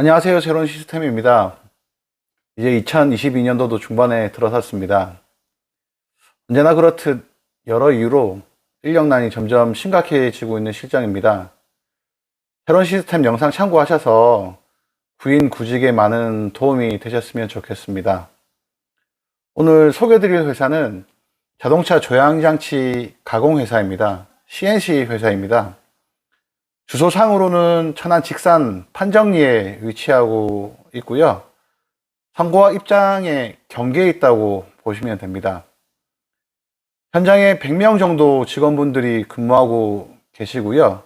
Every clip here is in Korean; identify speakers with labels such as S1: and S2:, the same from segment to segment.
S1: 안녕하세요. 새로운 시스템입니다. 이제 2022년도도 중반에 들어섰습니다. 언제나 그렇듯 여러 이유로 인력난이 점점 심각해지고 있는 실정입니다. 새로운 시스템 영상 참고하셔서 구인 구직에 많은 도움이 되셨으면 좋겠습니다. 오늘 소개드릴 회사는 자동차 조향장치 가공회사입니다. CNC 회사입니다. 주소상으로는 천안 직산 판정리에 위치하고 있고요. 선거와 입장에 경계에 있다고 보시면 됩니다. 현장에 100명 정도 직원분들이 근무하고 계시고요.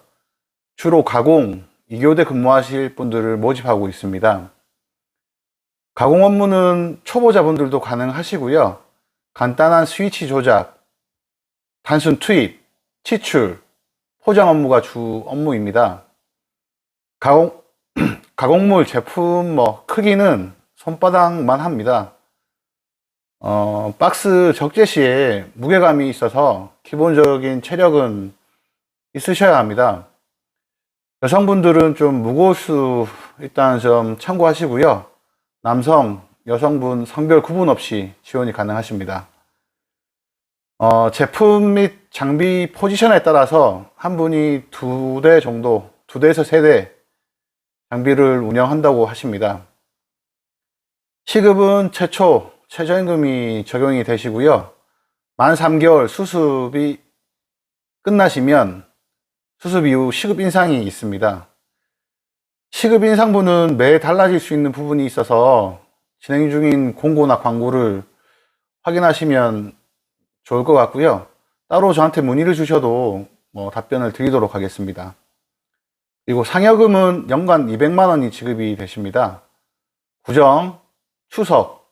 S1: 주로 가공, 2교대 근무하실 분들을 모집하고 있습니다. 가공 업무는 초보자분들도 가능하시고요. 간단한 스위치 조작, 단순 투입, 치출, 포장 업무가 주 업무입니다. 가공, 가공물 제품 뭐 크기는 손바닥만 합니다. 어, 박스 적재 시에 무게감이 있어서 기본적인 체력은 있으셔야 합니다. 여성분들은 좀 무거울 수 있다는 점 참고하시고요. 남성, 여성분 성별 구분 없이 지원이 가능하십니다. 어, 제품 및 장비 포지션에 따라서 한 분이 두 대 정도, 두 대에서 세 대 장비를 운영한다고 하십니다. 시급은 최초 최저임금이 적용이 되시고요. 만 3개월 수습이 끝나시면 수습 이후 시급 인상이 있습니다. 시급 인상분은 매 달라질 수 있는 부분이 있어서 진행 중인 공고나 광고를 확인하시면 좋을 것 같고요. 따로 저한테 문의를 주셔도 뭐 답변을 드리도록 하겠습니다. 그리고 상여금은 연간 200만 원이 지급이 되십니다. 구정, 추석,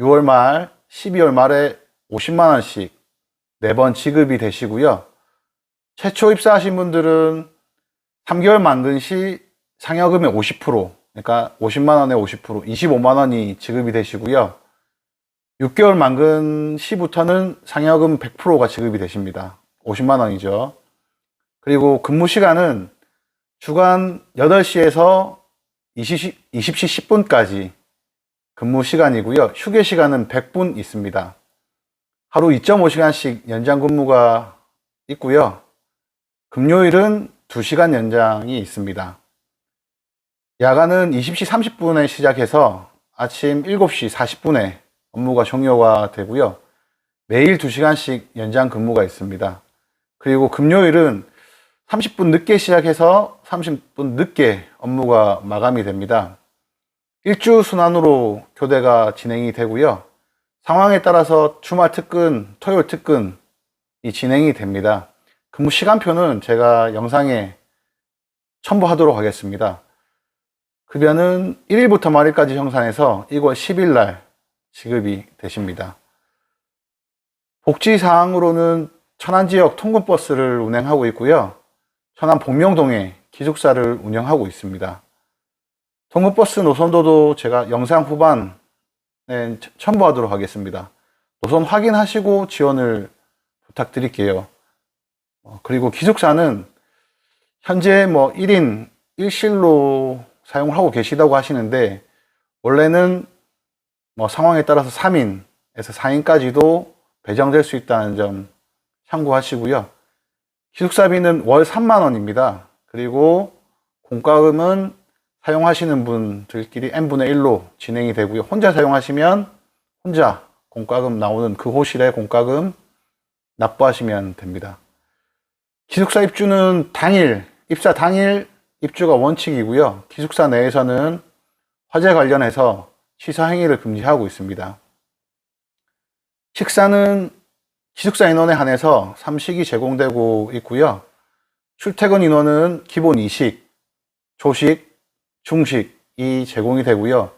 S1: 6월 말, 12월 말에 50만 원씩 4번 지급이 되시고요. 최초 입사하신 분들은 3개월 만든 시 상여금의 50%, 그러니까 50만 원에 50%, 25만 원이 지급이 되시고요. 6개월 만근 시부터는 상여금 100%가 지급이 되십니다. 50만 원이죠. 그리고 근무 시간은 주간 8시에서 20시, 20시 10분까지 근무 시간이고요. 휴게 시간은 100분 있습니다. 하루 2.5시간씩 연장 근무가 있고요. 금요일은 2시간 연장이 있습니다. 야간은 20시 30분에 시작해서 아침 7시 40분에 업무가 종료가 되고요. 매일 2시간씩 연장 근무가 있습니다. 그리고 금요일은 30분 늦게 시작해서 30분 늦게 업무가 마감이 됩니다. 일주 순환으로 교대가 진행이 되고요. 상황에 따라서 주말 특근, 토요일 특근이 진행이 됩니다. 근무 시간표는 제가 영상에 첨부하도록 하겠습니다. 급여는 1일부터 말일까지 형산해서 1월 10일 날 지급이 되십니다. 복지 사항으로는 천안 지역 통근버스를 운행하고 있고요. 천안 복명동에 기숙사를 운영하고 있습니다. 통근버스 노선도도 제가 영상 후반에 첨부하도록 하겠습니다. 노선 확인하시고 지원을 부탁드릴게요. 어, 그리고 기숙사는 현재 뭐 1인 1실로 사용을 하고 계시다고 하시는데 원래는 뭐 상황에 따라서 3인에서 4인까지도 배정될 수 있다는 점 참고하시고요. 기숙사비는 월 3만 원입니다. 그리고 공과금은 사용하시는 분들끼리 n분의 1로 진행이 되고요. 혼자 사용하시면 혼자 공과금 나오는 그 호실에 공과금 납부하시면 됩니다. 기숙사 입주는 당일, 입사 당일 입주가 원칙이고요. 기숙사 내에서는 화재 관련해서 시사 행위를 금지하고 있습니다. 식사는 기숙사 인원에 한해서 삼식이 제공되고 있고요. 출퇴근 인원은 기본 2식, 조식, 중식이 제공이 되고요.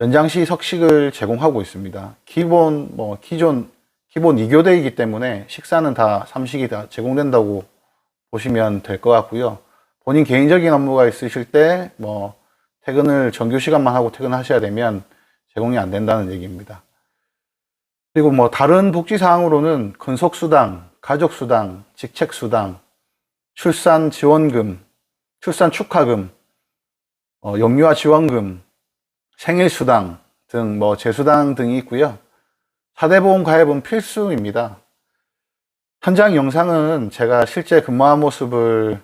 S1: 연장시 석식을 제공하고 있습니다. 기본 뭐 기존 기본 2교대이기 때문에 식사는 다 삼식이 다 제공된다고 보시면 될 것 같고요. 본인 개인적인 업무가 있으실 때 뭐 퇴근을 정규 시간만 하고 퇴근하셔야 되면 제공이 안 된다는 얘기입니다. 그리고 뭐 다른 복지 사항으로는 근속 수당, 가족 수당, 직책 수당, 출산 지원금, 출산 축하금, 어, 영유아 지원금, 생일 수당 등 뭐 재수당 등이 있고요. 4대 보험 가입은 필수입니다. 현장 영상은 제가 실제 근무한 모습을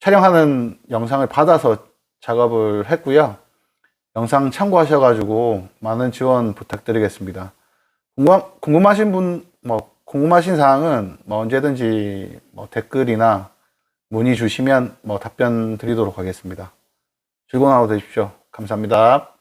S1: 촬영하는 영상을 받아서 작업을 했고요. 영상 참고하셔가지고 많은 지원 부탁드리겠습니다. 궁금, 궁금 하신 분, 뭐, 궁금하신 사항은 뭐 언제든지 뭐 댓글이나 문의 주시면 뭐 답변 드리도록 하겠습니다. 즐거운 하루 되십시오. 감사합니다.